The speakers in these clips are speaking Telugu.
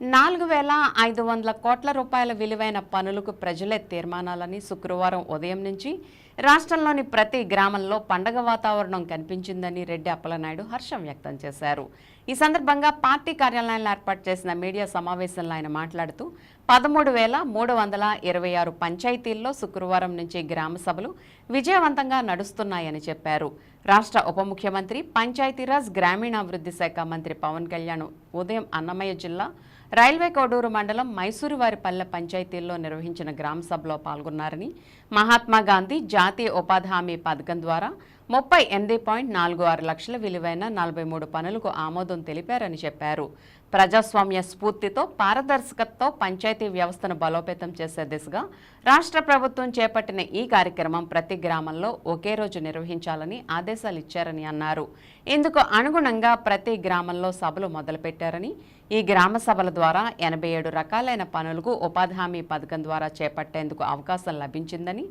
నాలుగు వేల ఐదు వందల కోట్ల రూపాయల విలువైన పనులకు ప్రజలే తీర్మానాలని శుక్రవారం ఉదయం నుంచి రాష్ట్రంలోని ప్రతి గ్రామంలో పండగ వాతావరణం కనిపించిందని రెడ్డి అప్పలనాయుడు హర్షం వ్యక్తం చేశారు. ఈ సందర్భంగా పార్టీ కార్యాలయంలో ఏర్పాటు చేసిన మీడియా సమావేశంలో ఆయన మాట్లాడుతూ పదమూడు వేల మూడు వందల ఇరవై ఆరు పంచాయతీల్లో శుక్రవారం నుంచి గ్రామ సభలు విజయవంతంగా నడుస్తున్నాయని చెప్పారు. రాష్ట్ర ఉప ముఖ్యమంత్రి పంచాయతీరాజ్ గ్రామీణాభివృద్ధి శాఖ మంత్రి పవన్ కళ్యాణ్ ఉదయం అన్నమయ్య జిల్లా రైల్వే కోడూరు మండలం మైసూరువారిపల్లె పంచాయతీల్లో నిర్వహించిన గ్రామ సభలో పాల్గొన్నారని మహాత్మా గాంధీ జాతీయ ఉపాధి హామీ పథకం ద్వారా ముప్పై ఎనిమిది పాయింట్ నాలుగు ఆరు లక్షల విలువైన నలభై మూడు పనులకు ఆమోదం తెలిపారని చెప్పారు. ప్రజాస్వామ్య స్ఫూర్తితో పారదర్శకతతో పంచాయతీ వ్యవస్థను బలోపేతం చేసే దిశగా రాష్ట్ర ప్రభుత్వం చేపట్టిన ఈ కార్యక్రమం ప్రతి గ్రామంలో ఒకే రోజు నిర్వహించాలని ఆదేశాలు ఇచ్చారని అన్నారు. ఇందుకు అనుగుణంగా ప్రతి గ్రామంలో సభలు మొదలుపెట్టారని ఈ గ్రామ సభల ద్వారా ఎనభై ఏడు రకాలైన పనులకు ఉపాధి హామీ పథకం ద్వారా చేపట్టేందుకు అవకాశం లభించిందని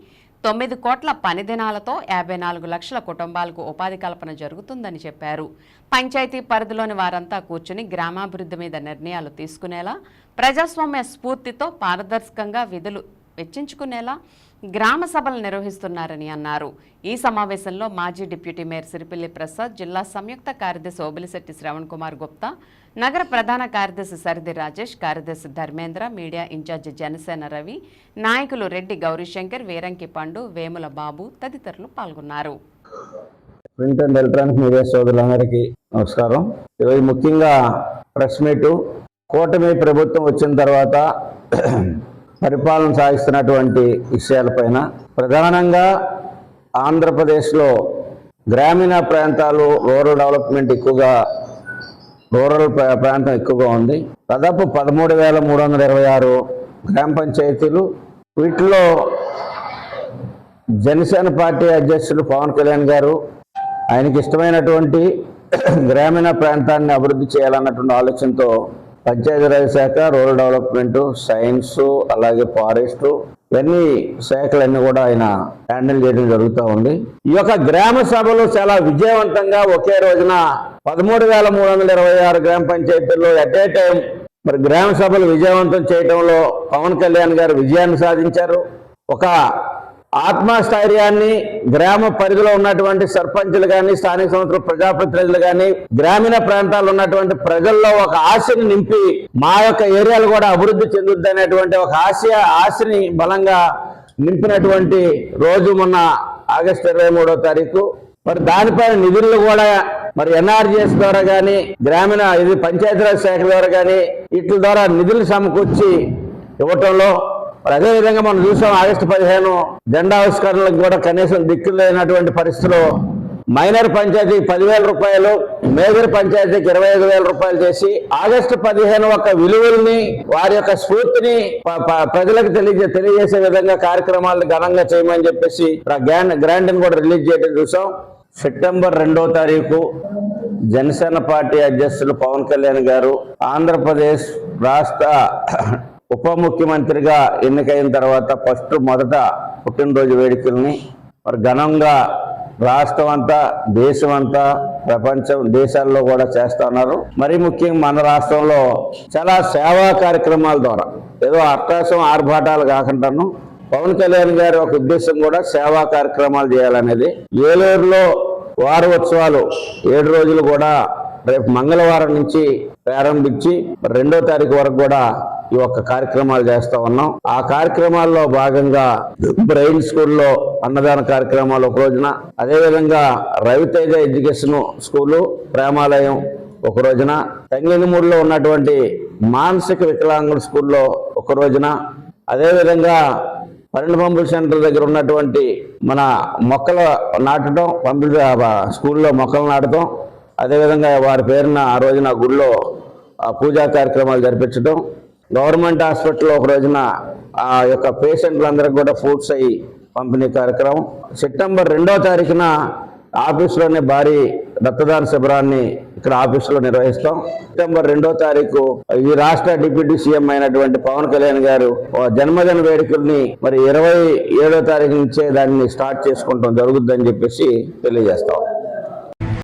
తొమ్మిది కోట్ల పని దినాలతో యాభై నాలుగు లక్షల కుటుంబాలకు ఉపాధి కల్పన జరుగుతుందని చెప్పారు. పంచాయతీ పరిధిలోని వారంతా కూర్చుని గ్రామాభివృద్ధి మీద నిర్ణయాలు తీసుకునేలా ప్రజాస్వామ్య స్ఫూర్తితో పారదర్శకంగా విధులు వెచ్చించుకునేలా గ్రామ సభలు నిర్వహిస్తున్నారని అన్నారు. ఈ సమావేశంలో మాజీ డిప్యూటీ మేయర్ సిరిపిల్లి ప్రసాద్ జిల్లా సంయుక్త కార్యదర్శి ఓబిలిశెట్టి శ్రవణ్ కుమార్ గుప్తా నగర ప్రధాన కార్యదర్శి సరిది రాజేష్ కార్యదర్శి ధర్మేంద్ర మీడియా ఇన్ఛార్జి జనసేన రవి నాయకులు రెడ్డి గౌరీశంకర్ వీరంకి పండు వేముల బాబు తదితరులు పాల్గొన్నారు. ప్రింట్ అండ్ ఎలక్ట్రానిక్ మీడియా సోదరులందరికీ నమస్కారం. ఈరోజు ముఖ్యంగా ప్రెస్ మీటు కూటమి ప్రభుత్వం వచ్చిన తర్వాత పరిపాలన సాగిస్తున్నటువంటి విషయాలపైన ప్రధానంగా ఆంధ్రప్రదేశ్లో గ్రామీణ ప్రాంతాలు రూరల్ డెవలప్మెంట్ ఎక్కువగా రూరల్ ప్రా- ప్రాంతం ఎక్కువగా ఉంది. దాదాపు పదమూడు వేల మూడు వందల ఇరవై ఆరు గ్రామ పంచాయతీలు వీటిలో జనసేన పార్టీ అధ్యక్షులు పవన్ కళ్యాణ్ గారు ఆయనకి ఇష్టమైనటువంటి గ్రామీణ ప్రాంతాన్ని అభివృద్ధి చేయాలన్నటువంటి ఆలోచనతో పంచాయతీరాజ్ శాఖ రూరల్ డెవలప్మెంట్ సైన్స్ అలాగే ఫారెస్ట్ ఇవన్నీ శాఖలన్నీ కూడా ఆయన హ్యాండిల్ చేయడం జరుగుతూ ఉంది. ఈ యొక్క గ్రామ సభలు చాలా విజయవంతంగా ఒకే రోజున పదమూడు వేల మూడు వందల ఇరవై ఆరు గ్రామ పంచాయతీల్లో ఎట్ ఏ టైం మరి గ్రామ సభలు విజయవంతం చేయడంలో పవన్ కళ్యాణ్ గారు విజయాన్ని సాధించారు. ఒక ఆత్మస్థైర్యాన్ని గ్రామ పరిధిలో ఉన్నటువంటి సర్పంచులు కానీ స్థానిక సంస్థల ప్రజాప్రతినిధులు కానీ గ్రామీణ ప్రాంతాల్లో ఉన్నటువంటి ప్రజల్లో ఒక ఆశని నింపి మా యొక్క ఏరియాలు కూడా అభివృద్ధి చెందుద్ది అనేటువంటి ఒక ఆశ ఆశని బలంగా నింపినటువంటి రోజు మొన్న ఆగస్టు ఇరవై మూడో తారీఖు. మరి దానిపైన నిధులు కూడా మరి ఎన్ఆర్జిఎస్ ద్వారా కానీ గ్రామీణ ఇది పంచాయతీరాజ్ శాఖ ద్వారా కానీ వీటి ద్వారా నిధులు సమకూర్చి ఇవ్వటంలో మరి అదే విధంగా మనం చూసాం ఆగస్టు పదిహేను జెండా ఆవిష్కరణలకు కూడా కనీసం దిక్కులు లేనటువంటి పరిస్థితిలో మైనర్ పంచాయతీకి పదివేల రూపాయలు మేజర్ పంచాయతీకి ఇరవై ఐదు వేల రూపాయలు చేసి ఆగస్టు పదిహేను యొక్క విలువల్ని వారి యొక్క స్ఫూర్తిని ప- ప్రజలకు తెలియజే తెలియజేసే విధంగా కార్యక్రమాలను ఘనంగా చేయమని చెప్పేసి గ్రాండ్ గ్రాండ్ని కూడా రిలీజ్ చేయడం చూసాం. సెప్టెంబర్ రెండో తారీఖు జనసేన పార్టీ అధ్యక్షులు పవన్ కళ్యాణ్ గారు ఆంధ్రప్రదేశ్ రాష్ట్ర ఉప ముఖ్యమంత్రిగా ఎన్నికైన తర్వాత ఫస్ట్ మొదట పుట్టినరోజు వేడుకల్ని మరి ఘనంగా రాష్ట్రం అంతా దేశం అంతా ప్రపంచం దేశాల్లో కూడా చేస్తా ఉన్నారు. మరి ముఖ్యంగా మన రాష్ట్రంలో చాలా సేవా కార్యక్రమాల ద్వారా ఏదో అట్టాసం ఆర్భాటాలు కాకుండాను పవన్ కళ్యాణ్ గారి ఒక ఉద్దేశం కూడా సేవా కార్యక్రమాలు చేయాలనేది. ఏలూరులో వారోత్సవాలు ఏడు రోజులు కూడా రేపు మంగళవారం నుంచి ప్రారంభించి రెండో తారీఖు వరకు కూడా ఈ యొక్క కార్యక్రమాలు చేస్తా ఉన్నాం. ఆ కార్యక్రమాల్లో భాగంగా బ్రెయిన్ స్కూల్లో అన్నదాన కార్యక్రమాలు ఒక రోజున అదేవిధంగా రవితేజ ఎడ్యుకేషన్ స్కూలు ప్రేమాలయం ఒక రోజున తంగినిమూడిలో ఉన్నటువంటి మానసిక వికలాంగుల స్కూల్లో ఒక రోజున అదేవిధంగా పన్నెండు పంపుల సెంటర్ దగ్గర ఉన్నటువంటి మన మొక్కలు నాటడం పంపుల స్కూల్లో మొక్కలు నాటడం అదేవిధంగా వారి పేరున ఆ రోజున గుడిలో పూజా కార్యక్రమాలు జరిపించడం గవర్నమెంట్ హాస్పిటల్లో ఒక రోజున ఆ యొక్క పేషెంట్లందరికి కూడా ఫుడ్స్ అయ్యి పంపిణీ కార్యక్రమం. సెప్టెంబర్ రెండో తారీఖున ఆఫీసులోనే భారీ రక్తదాన శిబిరాన్ని ఇక్కడ ఆఫీసులో నిర్వహిస్తాం. సెప్టెంబర్ రెండో తారీఖు ఈ రాష్ట్ర డిప్యూటీ సీఎం అయినటువంటి పవన్ కళ్యాణ్ గారు ఓ జన్మదిన వేడుకల్ని మరి ఇరవై ఏడో తారీఖు నుంచే దాన్ని స్టార్ట్ చేసుకుంటాం జరుగుద్దని చెప్పేసి తెలియజేస్తాం.